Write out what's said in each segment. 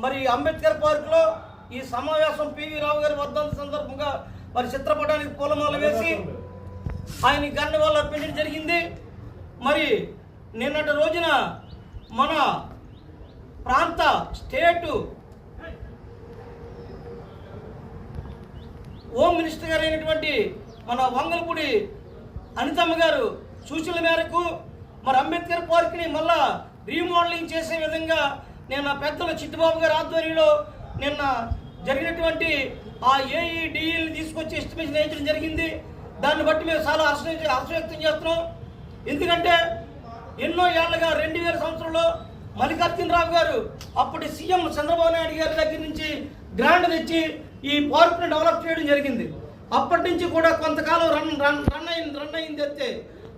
మరి అంబేద్కర్ పార్క్లో ఈ సమావేశం పివి రావు గారి వర్ధంతి సందర్భంగా మరి చిత్రపటానికి పూలమాల వేసి ఆయన గన్న వాళ్ళు అర్పించడం జరిగింది. మరి నిన్నటి రోజున మన ప్రాంత స్టేటు హోమ్ మినిస్టర్ గారు అయినటువంటి మన వంగలపూడి అనితమ్మ గారు సూచనల మేరకు మరి అంబేద్కర్ పార్క్ని మళ్ళా రీమోడలింగ్ చేసే విధంగా నిన్న పెద్దల చిట్టుబాబు గారి ఆధ్వర్యంలో నిన్న జరిగినటువంటి ఆ ఏఈడిఈని తీసుకొచ్చి ఎస్టిమేషన్ వేయించడం జరిగింది. దాన్ని బట్టి మేము చాలా హర్షం హర్షం చేస్తున్నాం. ఎందుకంటే ఎన్నో ఏళ్ళుగా రెండు వేల సంవత్సరంలో మల్లికార్జునరావు గారు అప్పటి సీఎం చంద్రబాబు నాయుడు గారి దగ్గర నుంచి గ్రాండ్ తెచ్చి ఈ పార్క్ను డెవలప్ చేయడం జరిగింది. అప్పటి నుంచి కూడా కొంతకాలం రన్ రన్ రన్ అయింది రన్ అయింది అయితే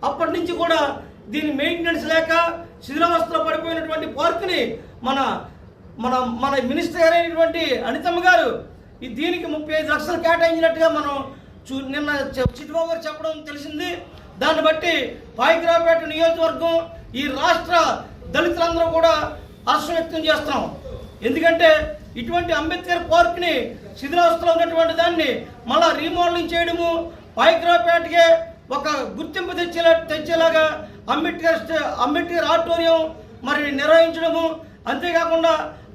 అప్పటి నుంచి కూడా దీని మెయింటెనెన్స్ లేక శిథిలావస్థలో పడిపోయినటువంటి పార్క్ని మన మన మన మినిస్టర్ అయినటువంటి అనితమ్మ గారు ఈ దీనికి ముప్పై ఐదు లక్షలు కేటాయించినట్టుగా మనం చూ నిన్న చె- చిట్టుబాబు గారు చెప్పడం తెలిసింది. దాన్ని బట్టి పాయిగ్రాపేట నియోజకవర్గం ఈ రాష్ట్ర దళితులందరూ కూడా హర్షం వ్యక్తం చేస్తున్నాం. ఎందుకంటే ఇటువంటి అంబేద్కర్ పార్క్ని శిథిలావస్థలో ఉన్నటువంటి దాన్ని మళ్ళా రీమోడలింగ్ చేయడము పాయిగ్రాపేటకే ఒక గుర్తింపు తెచ్చేలా తెచ్చేలాగా అంబేద్కర్ అంబేద్కర్ ఆడిటోరియం మరి నిర్వహించడము. అంతేకాకుండా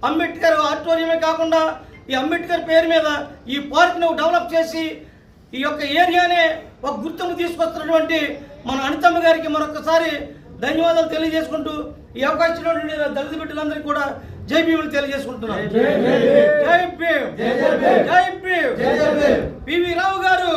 అంబేద్కర్ ఆడిటోరియమే కాకుండా ఈ అంబేద్కర్ పేరు మీద ఈ పార్క్ను డెవలప్ చేసి ఈ యొక్క ఏరియానే ఒక గుర్తింపు తీసుకొస్తున్నటువంటి మన అనితమ్మ గారికి మరొకసారి ధన్యవాదాలు తెలియజేసుకుంటూ ఈ అవకాశం దళిత బిడ్డలందరికీ కూడా జై భీములు తెలియజేసుకుంటున్నాను. జై భీమ్ జై భీమ్. పివి రావు గారు.